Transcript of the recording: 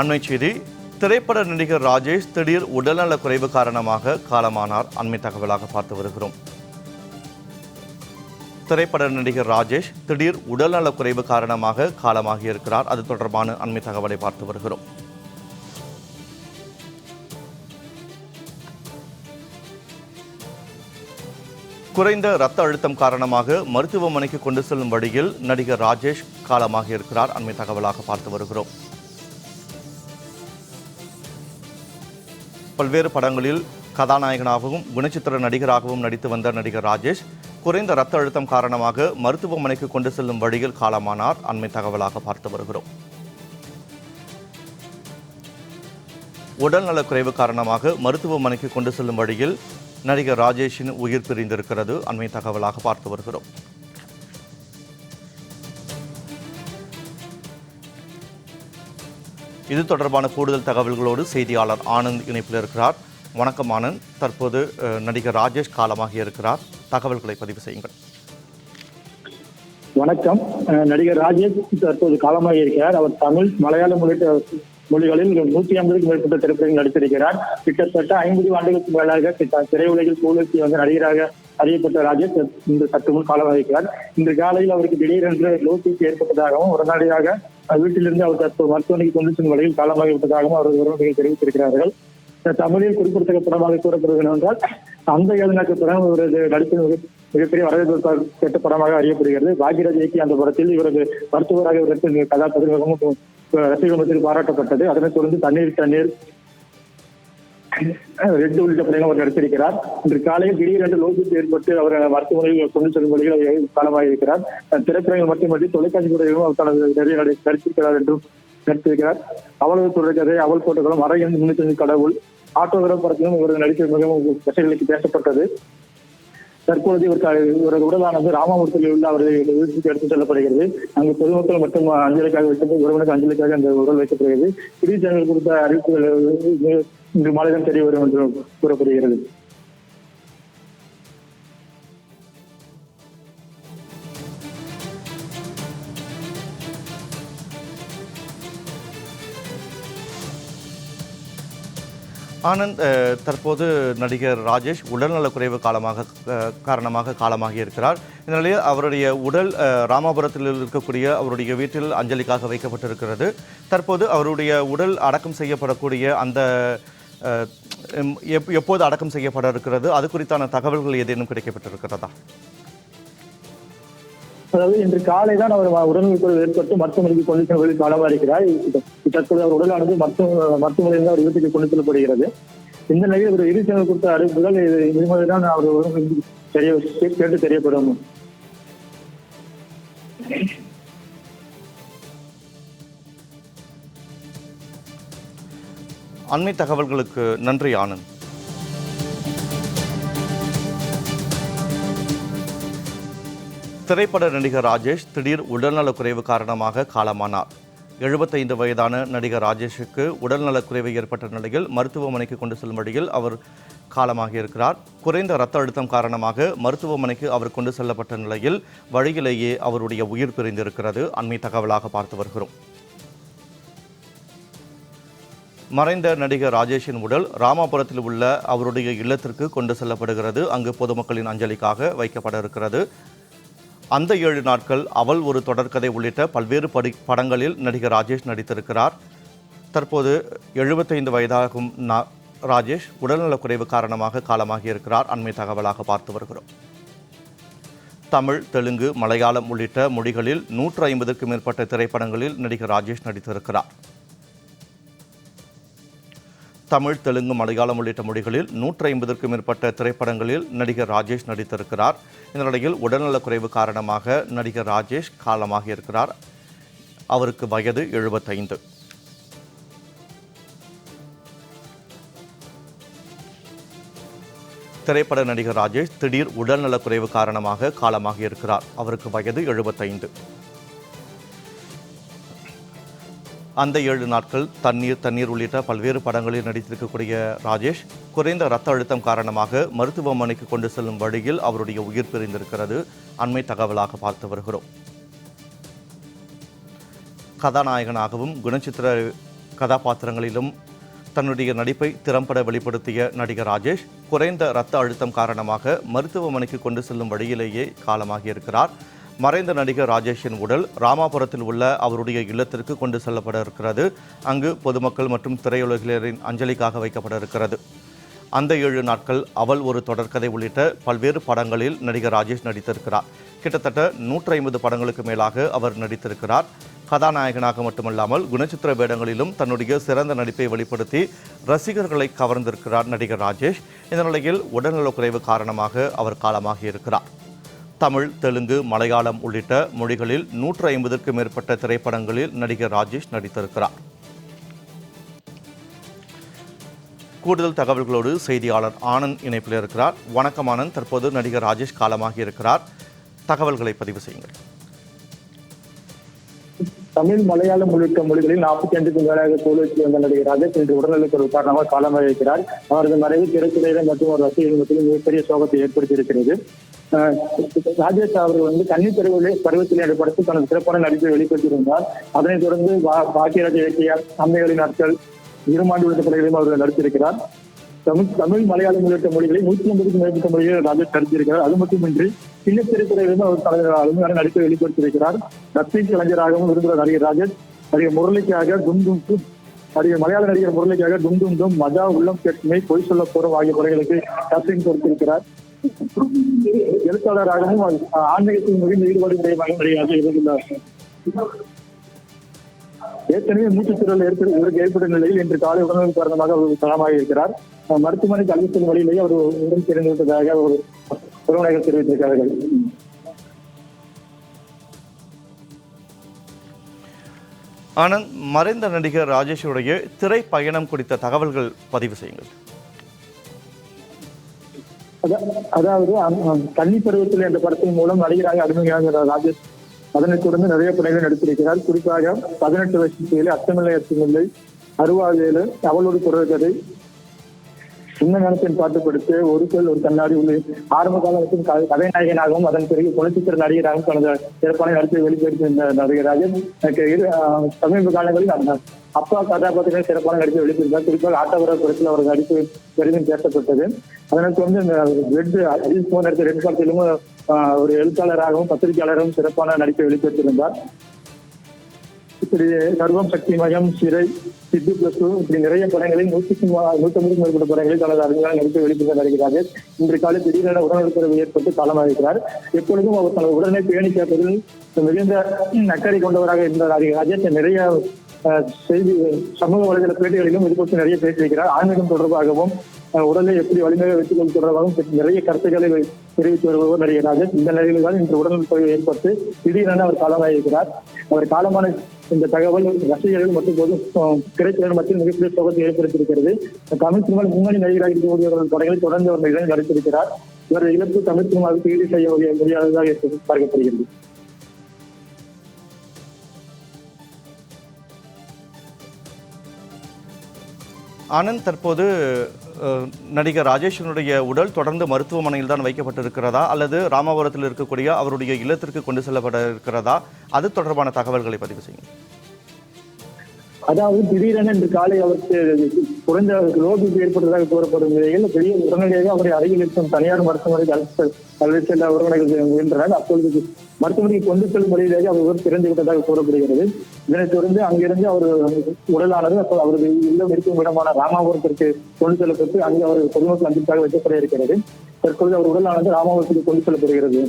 அண்மை செய்தி திரைப்பட நடிகர் ராஜேஷ் திடீர் உடல்நலக் குறைவு காரணமாக காலமானார். அண்மை தகவலாக பார்த்து வருகிறோம். திரைப்பட நடிகர் ராஜேஷ் திடீர் உடல்நலக் குறைவு காரணமாக காலமாகி இருக்கிறார். அது தொடர்பான அண்மை தகவலை பார்த்து வருகிறோம். குறைந்த இரத்த அழுத்தம் காரணமாக மருத்துவமனைக்கு கொண்டு செல்லும் வழியில் நடிகர் ராஜேஷ் காலமாக இருக்கிறார். அண்மை தகவலாக பார்த்து வருகிறோம். பல்வேறு படங்களில் கதாநாயகனாகவும் குணச்சித்திர நடிகராகவும் நடித்து வந்த நடிகர் ராஜேஷ் குறைந்த ரத்த அழுத்தம் காரணமாக மருத்துவமனைக்கு கொண்டு செல்லும் வழியில் காலமானார். அண்மை தகவலாக பார்த்து வருகிறோம். உடல்நலக் குறைவு காரணமாக மருத்துவமனைக்கு கொண்டு செல்லும் வழியில் நடிகர் ராஜேஷின் உயிர் பிரிந்திருக்கிறது. அண்மை தகவலாக பார்த்து வருகிறோம். இது தொடர்பான கூடுதல் தகவல்களோடு செய்தியாளர் ஆனந்த் இணைப்பில் இருக்கிறார். வணக்கம் ஆனந்த். தற்போது நடிகர் ராஜேஷ் காலமாக இருக்கிறார். தகவல்களை பதிவு செய்யுங்கள். வணக்கம். அஹ் நடிகர் ராஜேஷ் தற்போது காலமாக இருக்கிறார். அவர் தமிழ் மலையாளம் உள்ளிட்ட மொழிகளில் நூத்தி ஐம்பதுக்கும் மேற்பட்ட திரைப்படங்கள் நடித்திருக்கிறார். கிட்டத்தட்ட ஐம்பது ஆண்டுகளுக்கு மேலாக கிட்ட- திரையுலகில் சூழலுக்கு வந்து நடிகராக அறியப்பட்ட ராஜேஷ் இந்த சற்று முன் காலமாக இன்று காலையில் அவருக்கு திடீரென்று லோசிக்கு ஏற்பட்டதாகவும் உடனடியாக வீட்டிலிருந்து அவர் தற்போது மருத்துவமனைக்கு கொண்டு செல்லும் வழியில் காலமாகி விட்டதாகவும் அவர் உறவினர்கள் தெரிவித்திருக்கிறார்கள். தமிழில் குறிப்பிடத்தக்க படமாக கூறப்படுவது என்னவென்றால் அந்த ஏழு படம் இவரது நடிப்பின் மிகப்பெரிய வரவேற்பு கெட்ட படமாக அறியப்படுகிறது. பாக்யராஜ் இயக்கிய அந்த படத்தில் இவரது மருத்துவராக இவரது நடித்த கதாபாத்திரமும் ரசிகர் பாராட்டப்பட்டது. அதனைத் தொடர்ந்து தண்ணீர் தண்ணீர் ரெட் உள்ளிட்ட படங்கள் அவர் நடித்திருக்கிறார். இன்று காலையில் திடீரென்று லோகித்து ஏற்பட்டு அவர் மருத்துவமனையில் கொண்டு செல்லும் வழியில் அவர் காலமாக இருக்கிறார். திரைப்படங்கள் மட்டுமின்றி தொலைக்காட்சி துறையிலும் அவர் தனது நிறைய நடித்திருக்கிறார் என்றும் நடித்திருக்கிறார். அவளது தொடர்கதை அவள் போட்டகளும் அறையின் முன்னூத்தி கடவுள் ஆட்டோகிராஃப் படத்திலும் இவர் நடித்த மிகவும் பிரச்சனைகளுக்கு பேசப்பட்டது. தற்பொழுது இவர் இவரது உடலானது ராமபுரத்தில் உள்ள அவரது வீட்டுக்கு எடுத்துச் செல்லப்படுகிறது. அங்கு பொதுமக்கள் மற்றும் அஞ்சலிக்காக வைக்கப்பட்டு உறவினருக்கு அஞ்சலிக்காக அந்த உடல் வைக்கப்படுகிறது. இறுதி சேனல் கொடுத்த அறிவிப்புகள் இன்று மாலைதான் தெரிய வரும் என்று கூறப்படுகிறது. ஆனந்த் தற்போது நடிகர் ராஜேஷ் உடல்நலக் குறைவு காலமாக காரணமாக காலமாகி இருக்கிறார். இந்த நிலையில் அவருடைய உடல் ராமாபுரத்தில் இருக்கக்கூடிய அவருடைய வீட்டில் அஞ்சலிக்காக வைக்கப்பட்டிருக்கிறது. தற்போது அவருடைய உடல் அடக்கம் செய்யப்படக்கூடிய அந்த எப்- எப்போது அடக்கம் செய்யப்பட இருக்கிறது? அது குறித்தான தகவல்கள் ஏதேனும் கிடைக்கப்பட்டிருக்கிறதா? அதாவது இன்று காலை தான் அவர் உடல்நலக்குறைவு ஏற்பட்டு மருத்துவமனைக்கு கொண்டு செல்வதில் வழியில் இருக்கிறார் தற்போது அவர் உடலானது மருத்துவ மருத்துவமனையில் அவர் வீட்டுக்கு கொண்டு செல்லப்படுகிறது. இந்த நிலையில் ஒரு இறுதி கொடுத்த அறிவிப்புகள் இது இனிமேல் தான் அவர் உடலுக்கு தெரிய கேட்டு தெரியப்படும். அண்மை தகவல்களுக்கு நன்றி ஆனந்த். திரைப்பட நடிகர் ராஜேஷ் திடீர் உடல்நலக் குறைவு காரணமாக காலமானார். எழுபத்தைந்து வயதான நடிகர் ராஜேஷுக்கு உடல்நலக் குறைவு ஏற்பட்ட நிலையில் மருத்துவமனைக்கு கொண்டு செல்லும் வழியில் அவர் காலமாகியிருக்கிறார். குறைந்த இரத்த அழுத்தம் காரணமாக மருத்துவமனைக்கு அவர் கொண்டு செல்லப்பட்ட நிலையில் வழியிலேயே அவருடைய உயிர் பிரிந்திருக்கிறது. அண்மை தகவலாக பார்த்து வருகிறோம். மறைந்த நடிகர் ராஜேஷின் உடல் ராமாபுரத்தில் உள்ள அவருடைய இல்லத்திற்கு கொண்டு செல்லப்படுகிறது. அங்கு பொதுமக்களின் அஞ்சலிக்காக வைக்கப்பட இருக்கிறது. அந்த ஏழு நாட்கள் அவள் ஒரு தொடர்கதை உள்ளிட்ட பல்வேறு படி படங்களில் நடிகர் ராஜேஷ் நடித்திருக்கிறார். தற்போது எழுபத்தைந்து வயதாகும் நா- ராஜேஷ் உடல்நலக் குறைவு காரணமாக காலமாகியிருக்கிறார். அண்மை தகவலாக பார்த்து வருகிறோம். தமிழ் தெலுங்கு மலையாளம் உள்ளிட்ட மொழிகளில் நூற்று ஐம்பதுக்கும் மேற்பட்ட திரைப்படங்களில் நடிகர் ராஜேஷ் நடித்திருக்கிறார். தமிழ் தெலுங்கு மலையாளம் உள்ளிட்ட மொழிகளில் நூற்றி ஐம்பதற்கும் மேற்பட்ட திரைப்படங்களில் நடிகர் ராஜேஷ் நடித்திருக்கிறார். இந்த நிலையில் உடல்நலக் குறைவு காரணமாக நடிகர் ராஜேஷ் காலமாக இருக்கிறார் அவருக்கு வயது எழுபத்தைந்து. திரைப்பட நடிகர் ராஜேஷ் திடீர் உடல்நலக் குறைவு காரணமாக காலமாக இருக்கிறார் அவருக்கு வயது எழுபத்தைந்து. அந்த ஏழு நாட்கள் தண்ணீர் தண்ணீர் உள்ளிட்ட பல்வேறு படங்களில் நடித்திருக்கக்கூடிய ராஜேஷ் குறைந்த ரத்த அழுத்தம் காரணமாக மருத்துவமனைக்கு கொண்டு செல்லும் வழியில் அவருடைய உயிர் பிரிந்திருக்கிறது. அண்மை தகவலாக பார்த்து வருகிறோம். கதாநாயகனாகவும் குணச்சித்திர கதாபாத்திரங்களிலும் தன்னுடைய நடிப்பை திறம்பட வெளிப்படுத்திய நடிகர் ராஜேஷ் குறைந்த இரத்த அழுத்தம் காரணமாக மருத்துவமனைக்கு கொண்டு செல்லும் வழியிலேயே காலமாகியிருக்கிறார். மறைந்த நடிகர் ராஜேஷின் உடல் ராமாபுரத்தில் உள்ள அவருடைய இல்லத்திற்கு கொண்டு செல்லப்பட இருக்கிறது. அங்கு பொதுமக்கள் மற்றும் திரையுலகினரின் அஞ்சலிக்காக வைக்கப்பட இருக்கிறது. அந்த ஏழு நாட்கள் அவள் ஒரு தொடர்கதை உள்ளிட்ட பல்வேறு படங்களில் நடிகர் ராஜேஷ் நடித்திருக்கிறார். கிட்டத்தட்ட நூற்றி ஐம்பது படங்களுக்கு மேலாக அவர் நடித்திருக்கிறார். கதாநாயகனாக மட்டுமல்லாமல் குணச்சித்திர வேடங்களிலும் தன்னுடைய சிறந்த நடிப்பை வெளிப்படுத்தி ரசிகர்களை கவர்ந்திருக்கிறார் நடிகர் ராஜேஷ். இந்த நிலையில் உடல்நலக்குறைவு காரணமாக அவர் காலமாகி இருக்கிறார் தமிழ் தெலுங்கு மலையாளம் உள்ளிட்ட மொழிகளில் நூற்று ஐம்பதுக்கும் மேற்பட்ட திரைப்படங்களில் நடிகர் ராஜேஷ் நடித்திருக்கிறார். கூடுதல் தகவல்களோடு செய்தியாளர் ஆனந்த் இணைப்பில் இருக்கிறார். வணக்கம் ஆனந்த். தற்போது நடிகர் ராஜேஷ் காலமாகி இருக்கிறார் தகவல்களை பதிவு செய்யுங்கள். தமிழ் மலையாளம் உள்ளிட்ட மொழிகளில் நாற்பத்தி ஐந்துக்கும் மேலாக கோலோச்சி வந்த நடிகர் ராஜேஷ் இன்று உடல்நலக்குறைவு காரணமாக காலமாக இருக்கிறார் அவரது மறைவு திரைத்துறையினர் மற்றும் ஒரு ரசிகர்கள் மத்தியில் மிகப்பெரிய சோகத்தை ஏற்படுத்தியிருக்கிறது. ராஜேஷ் அவர்கள் வந்து கன்னி பருவிலே பருவத்தில் என்ற படத்தில் தனது சிறப்பான நடிப்பை வெளிப்படுத்தியிருந்தார். அதனைத் தொடர்ந்து பாக்கியராஜ இயக்கிய அம்மைகளின் நாட்கள் இருமாண்டு உள்ளிட்ட படங்களிலும் அவர்கள் நடித்திருக்கிறார். தமிழ் தமிழ் மலையாளம் உள்ளிட்ட மொழிகளை நூத்தி ஐம்பதுக்கும் மேற்பட்ட மொழிகளை ராஜா நடித்திருக்கிறார் அது மட்டுமின்றி சின்ன திரைத்துறையிலிருந்து அவர் தனது அருமையான நடிப்பை வெளிப்படுத்தியிருக்கிறார். ரத்தின் கலைஞராகவும் இருக்கிற நடிகர் ராஜன் நடிகர் முரளிக்காக டும் டும் நடிகர் மலையாள நடிகர் முரளிக்காக டும் டும் மஜா உள்ளம் கேட்மை பொய் சொல்ல போறோம் ஆகிய குறைகளுக்கு டப்பிங் கொடுத்திருக்கிறார். எழுத்தாளராகவும் ஆன்மீகத்தின் மிகுந்த ஈடுபாடு உடைய நடிகராக இருந்துள்ளார். ஏற்கனவே மூச்சுத்திரல் ஏற்படு இவருக்கு ஏற்பட்ட நிலையில் இன்று காலை உடல்நலம் காரணமாக அவர் தளமாக இருக்கிறார் மருத்துவமனைக்கு அழைத்து செல்லும் வழியிலேயே அவர் உடல் தெரிந்து விட்டதாக ஒரு உறவினர்கள் தெரிவித்திருக்கிறார்கள். ஆனந்த் மறைந்த நடிகர் ராஜேஷுடைய திரைப்பயணம் குறித்த தகவல்கள் பதிவு செய்யுங்கள். அதா- அதாவது கன்னி பருவத்தில் என்ற படத்தின் மூலம் நடிகராக அறிமுகமாக ராஜேஷ் அதனைத் தொடர்ந்து நிறைய படங்கள் நடித்திருக்கிறார். குறிப்பாக பதினெட்டு வயசுல அச்சமில்லை அச்சமில்லை அருவாவேலு அவளோடு சின்ன உண்மை பாட்டு பாட்டுப்படுத்த ஒரு சொல் ஒரு கண்ணாடி உள்ள ஆரம்ப காலத்தில் கதைநாயகனாகவும் அதன் பிறகு குலச்சித்திர நடிகராகவும் தனது சிறப்பான நடிப்பை வெளிப்படுத்தியிருந்த நடிகர் ராஜன் எனக்கு இரு சமீப காலங்களில் அந்த அப்பா கதாபாத்திரங்கள் சிறப்பான நடிப்பை வெளிப்படுத்தினார். குறிப்பாக ஆட்டவர படத்தில் அவர் நடிப்பு பெரிதும் பேசப்பட்டது. அதனால் தொடர்ந்து இந்த ரெட் அஜித் குமார் நடித்த ரெட் படத்திலும் ஒரு எழுத்தாளராகவும் பத்திரிகையாளரும் சிறப்பான நடிப்பை வெளிப்படுத்தியிருந்தார். சர்வம் சக்தி மயம் சிறை சித்து பிளஸ் இப்படி நிறைய படங்களில் நூற்றுக்கும் நூத்தி ஐம்பதுக்கும் மேற்பட்ட படங்களில் தனது அருமையான நடிப்பை வெளிப்படுத்த நடக்கிறார். இன்று காலை திடீரென உடல்நலக்குறைவு ஏற்பட்டு காலமாகிறார் எப்பொழுதும் அவர் தனது உடனே பேணி கேட்பதில் மிகுந்த நக்கரை கொண்டவராக இருந்தார். ராஜேஷ் நிறைய செய்தி சமூக வலைதள பேட்டிகளிலும் இது குறித்து நிறைய பேசியிருக்கிறார். ஆன்மீகம் தொடர்பாகவும் உடலை எப்படி வலிமையாக வைத்துக் கொள்வது தொடர்பாகவும் நிறைய கருத்துக்களை தெரிவித்து வருபவர் நடிகர் ராஜன் இந்த நிலையில் தான் இன்று உடல்நலக்குறைவு ஏற்பட்டு திடீரென அவர் காலமாயிருக்கிறார். அவர் காலமான இந்த தகவல் ரசிகர்கள் மற்றும் பொது அஹ், திரைத்துறையினர் மத்தியில் மிகப்பெரிய சோகத்தை ஏற்படுத்தியிருக்கிறது. தமிழ் சினிமாவில் முன்னணி நடிகராக இருக்கக்கூடியவர்கள் படங்களை தொடர்ந்து அவர் நிலையில் நடித்திருக்கிறார். இவரது இழப்பு தமிழ் சினிமாவுக்கு ஈடு செய்ய முடியாததாக பார்க்கப்படுகிறது. ஆனந்த் தற்போது நடிகர் ராஜேஷனுடைய உடல் தொடர்ந்து மருத்துவமனையில் தான் வைக்கப்பட்டிருக்கிறதா? அல்லது ராமாபுரத்தில் இருக்கக்கூடிய அவருடைய இல்லத்திற்கு கொண்டு செல்லப்பட இருக்கிறதா? அது தொடர்பான தகவல்களை பதிவு செய்யும் அதாவது திடீரென இன்று காலை அவருக்கு குறைந்த ரோகிக்கு ஏற்பட்டதாக கூறப்படும் நிலையில் பெரிய உடனடியாக அவரை அருகில் இருக்கும் தனியார் மருத்துவமனைக்கு அழைத்து அழைத்து செல்ல உறவினர்கள் முயன்றனர். அப்பொழுது மருத்துவமனைக்கு கொண்டு செல்லும் வழியிலேயே அவர் திறந்து விட்டதாக கூறப்படுகிறது. இதனைத் தொடர்ந்து அங்கிருந்து அவர் உடலானது அப்போ அவரது இல்லம் இருக்கும் இடமான ராமாபுரத்திற்கு கொண்டு செல்லப்பட்டு அங்கு அவர் பொதுமக்கள் அன்பிற்காக வைக்கப்பட இருக்கிறது தற்பொழுது அவர் உடலானது ராமாபுரத்துக்கு கொண்டு செல்லப்படுகிறது.